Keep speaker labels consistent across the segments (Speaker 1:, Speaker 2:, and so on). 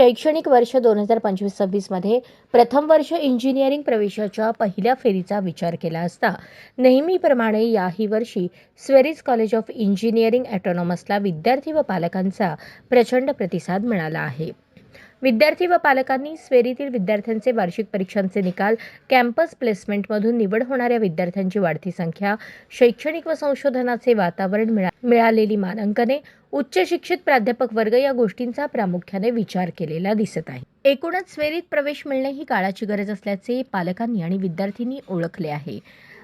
Speaker 1: शैक्षणिक वर्ष दोन हजार पंचवीस सव्वीसमध्ये प्रथम वर्ष इंजिनिअरिंग प्रवेशाच्या पहिल्या फेरीचा विचार केला असता. नेहमीप्रमाणे याही वर्षी स्वेरीज कॉलेज ऑफ इंजिनिअरिंग ॲटॉनॉमसला विद्यार्थी व पालकांचा प्रचंड प्रतिसाद मिळाला आहे. विद्यार्थी व पालकांनी स्वेरीतील विद्यार्थ्यांचे वार्षिक परीक्षांचे निकाल कॅम्पस प्लेसमेंटमधून निवड होणाऱ्या विद्यार्थ्यांची वाढती संख्या शैक्षणिक व संशोधनाचे वातावरण मिळा मिळालेली मानांकने उच्च शिक्षित प्राध्यापक वर्ग या गोष्टींचा प्रामुख्याने विचार केलेला दिसत आहे. एकूणच स्वेरीत प्रवेश मिळणे ही काळाची गरज असल्याचे पालकांनी आणि विद्यार्थ्यांनी ओळखले आहे.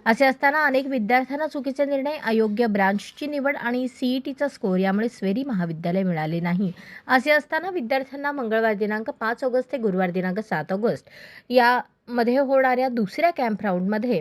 Speaker 1: असे असताना अनेक विद्यार्थ्यांना चुकीचे निर्णय अयोग्य ब्रांचची निवड आणि सीईटीचा स्कोअर यामुळे स्वेरी महाविद्यालय मिळाले नाही. असे असताना विद्यार्थ्यांना मंगळवार दिनांक पाच ऑगस्ट ते गुरुवार दिनांक सात ऑगस्ट यामध्ये होणाऱ्या दुसऱ्या कॅम्प राऊंडमध्ये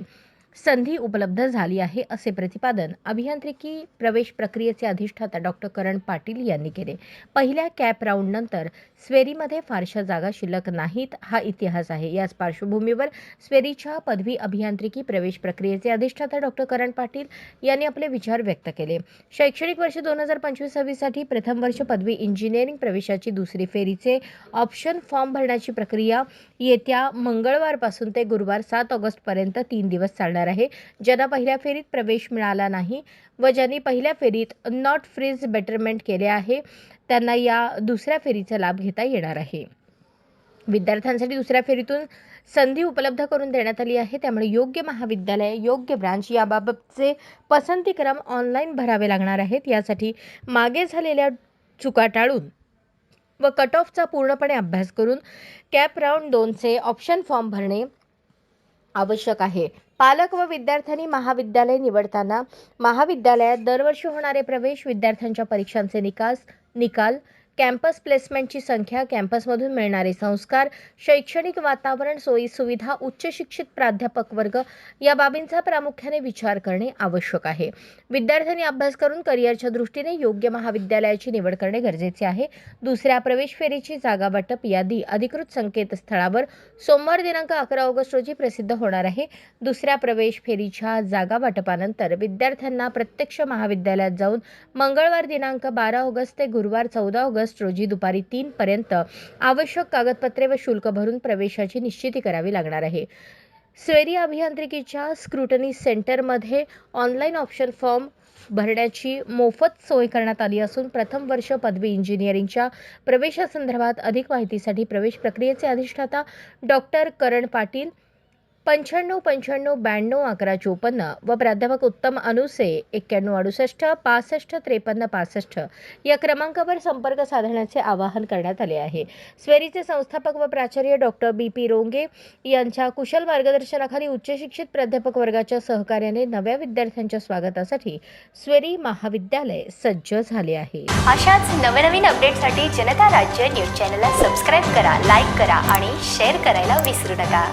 Speaker 1: संधी उपलब्ध झाली आहे असे प्रतिपादन अभियांत्रिकी प्रवेश प्रक्रियेचे अधिष्ठाता डॉक्टर करण पाटील यांनी केले. पहिल्या कॅप राऊंडनंतर स्वेरीमध्ये फारशा जागा शिल्लक नाहीत हा इतिहास आहे. याच पार्श्वभूमीवर स्वेरीच्या पदवी अभियांत्रिकी प्रवेश प्रक्रियेचे अधिष्ठाता डॉक्टर करण पाटील यांनी आपले विचार व्यक्त केले. शैक्षणिक वर्ष दोन हजार पंचवीस सव्वीससाठी प्रथम वर्ष पदवी इंजिनिअरिंग प्रवेशाची दुसरी फेरीचे ऑप्शन फॉर्म भरण्याची प्रक्रिया येत्या मंगळवारपासून ते गुरुवार सात ऑगस्टपर्यंत तीन दिवस चालणार आहे. ज्यांना पहिल्या फेरीत प्रवेश मिळाला नाही व ज्यांनी पहिल्या फेरीत नॉट फ्रीज बेटरमेंट केले आहे त्यांना या दुसऱ्या फेरीचा लाभ घेता येणार आहे. विद्यार्थ्यांसाठी दुसऱ्या फेरीतून संधी उपलब्ध करून देण्यात आली आहे. त्यामुळे योग्य महाविद्यालय योग्य ब्रांच याबाबतचे पसंतीक्रम ऑनलाईन भरावे लागणार आहेत. यासाठी मागे झालेल्या चुका टाळून व कट ऑफचा पूर्णपणे अभ्यास करून कॅप राऊंड दोनचे ऑप्शन फॉर्म भरणे आवश्यक आहे. पालक व विद्यार्थ्यांनी महाविद्यालय निवडताना महाविद्यालयात दरवर्षी होणारे प्रवेश विद्यार्थ्यांच्या परीक्षांचे निकास निकाल कॅम्पस प्लेसमेंटची संख्या कॅम्पसमधून मिळणारे संस्कार शैक्षणिक वातावरण सोयी सुविधा उच्च शिक्षित प्राध्यापक वर्ग या बाबींचा प्रामुख्याने विचार करणे आवश्यक आहे. विद्यार्थ्यांनी अभ्यास करून करिअरच्या दृष्टीने योग्य महाविद्यालयाची निवड करणे गरजेचे आहे. दुसऱ्या प्रवेश फेरीची जागा वाटप यादी अधिकृत संकेतस्थळावर सोमवार दिनांक अकरा ऑगस्ट रोजी प्रसिद्ध होणार आहे. दुसऱ्या प्रवेश फेरीच्या जागा वाटपानंतर विद्यार्थ्यांना प्रत्यक्ष महाविद्यालयात जाऊन मंगळवार दिनांक बारा ऑगस्ट ते गुरुवार चौदा ऑगस्ट रोजी दुपारी तीन पर्यंत आवश्यक कागदपत्रे व शुल्क भरून प्रवेशाची निश्चिती करावी लागणार आहे. स्वेरी अभियांत्रिकीच्या स्क्रुटनी सेंटरमध्ये ऑनलाईन ऑप्शन फॉर्म भरण्याची मोफत सोय करण्यात आली असून प्रथम वर्ष पदवी इंजिनिअरिंगच्या प्रवेशासंदर्भात अधिक माहितीसाठी प्रवेश प्रक्रियेचे अधिष्ठाता डॉक्टर करण पाटील पंच्याण्णव पंच्याण्णव ब्याण्णव अकरा चोपन्न व प्राध्यापक उत्तम अनुसे एक्क्याण्णव अडुसष्ट पासष्ट त्रेपन्न पासष्ट या क्रमांकावर संपर्क साधण्याचे आवाहन करण्यात आले आहे. स्वेरीचे संस्थापक व प्राचार्य डॉक्टर बी पी रोंगे यांच्या कुशल मार्गदर्शनाखाली उच्च शिक्षित प्राध्यापक वर्गाच्या सहकार्याने नव्या विद्यार्थ्यांच्या स्वागतासाठी स्वेरी महाविद्यालय सज्ज झाले आहे.
Speaker 2: अशाच नवनवीन अपडेटसाठी जनता राज्य न्यूज चॅनलला सबस्क्राईब करा लाईक करा आणि शेअर करायला विसरू नका.